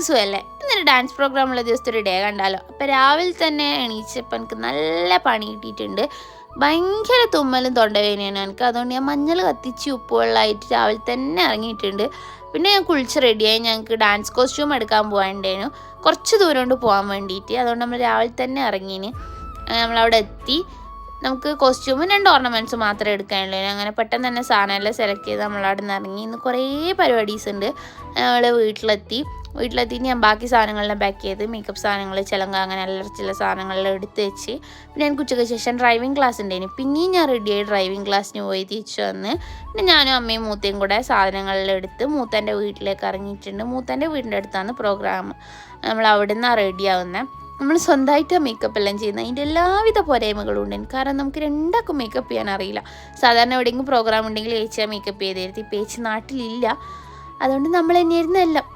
എല്ലാവർക്കും സുഖമല്ലേ ഇന്നൊരു ഡാൻസ് പ്രോഗ്രാം ഉള്ള ദിവസത്തെ ഒരു ഡേ കണ്ടാലോ? അപ്പോൾ രാവിലെ തന്നെ എണീച്ചപ്പോൾ എനിക്ക് നല്ല പണി കിട്ടിയിട്ടുണ്ട്. ഭയങ്കര തുമ്മലും തൊണ്ടവേദനയാണ് എനിക്ക്. അതുകൊണ്ട് ഞാൻ മഞ്ഞൾ കത്തിച്ച് ഉപ്പുവെള്ളമായിട്ട് രാവിലെ തന്നെ ഇറങ്ങിയിട്ടുണ്ട്. പിന്നെ ഞാൻ കുളിച്ച് റെഡിയായി ഞങ്ങൾക്ക് ഡാൻസ് കോസ്റ്റ്യൂം എടുക്കാൻ പോകാനുണ്ടായിരുന്നു. കുറച്ച് ദൂരം കൊണ്ട് പോകാൻ വേണ്ടിയിട്ട്. അതുകൊണ്ട് നമ്മൾ രാവിലെ തന്നെ ഇറങ്ങിന്. നമ്മളവിടെ എത്തി. നമുക്ക് കോസ്റ്റ്യൂമും രണ്ട് ഓർണമെന്റ്സ് മാത്രമേ എടുക്കാനുള്ളൂ. അങ്ങനെ പെട്ടെന്ന് തന്നെ സാധനമെല്ലാം സെലക്ട് ചെയ്ത് നമ്മളവിടെ നിന്ന് ഇറങ്ങി. ഇന്ന് കുറേ പരിപാടീസ് ഉണ്ട്. നമ്മൾ വീട്ടിലെത്തി. വീട്ടിലെത്തി ഞാൻ ബാക്കി സാധനങ്ങളെല്ലാം പാക്ക് ചെയ്ത് മേക്കപ്പ് സാധനങ്ങൾ ചിലങ്ക അങ്ങനെ എല്ലാ ചില സാധനങ്ങളെല്ലാം എടുത്ത് വെച്ച് പിന്നെ എനിക്ക് ഉച്ചയ്ക്ക് ശേഷം ഡ്രൈവിംഗ് ക്ലാസ് ഉണ്ടായിരുന്നു പിന്നെയും ഞാൻ റെഡിയായി ഡ്രൈവിംഗ് ക്ലാസ്സിന് പോയി തിരിച്ചു വന്ന് പിന്നെ ഞാനും അമ്മയും മൂത്തയും കൂടെ സാധനങ്ങളെല്ലാം എടുത്ത് മൂത്തന്റെ വീട്ടിലേക്ക് ഇറങ്ങിയിട്ടുണ്ട്. മൂത്തന്റെ വീടിന്റെ അടുത്താണ് പ്രോഗ്രാം നമ്മൾ അവിടെ നിന്നാണ് റെഡിയാവുന്നത് നമ്മൾ സ്വന്തമായിട്ടാണ് മേക്കപ്പ് എല്ലാം ചെയ്യുന്നത് അതിന്റെ എല്ലാവിധ പോരായ്മകളും ഉണ്ട് കാരണം നമുക്ക് രണ്ടാക്കും മേക്കപ്പ് ചെയ്യാൻ അറിയില്ല. സാധാരണ എവിടെയെങ്കിലും പ്രോഗ്രാം ഉണ്ടെങ്കിൽ ഏച്ചിയാ മേക്കപ്പ് ചെയ്ത് തരുത്തി ഇപ്പോൾ ഏച്ചി നാട്ടിലില്ല. അതുകൊണ്ട് നമ്മൾ തന്നെയായിരുന്നു എല്ലാം.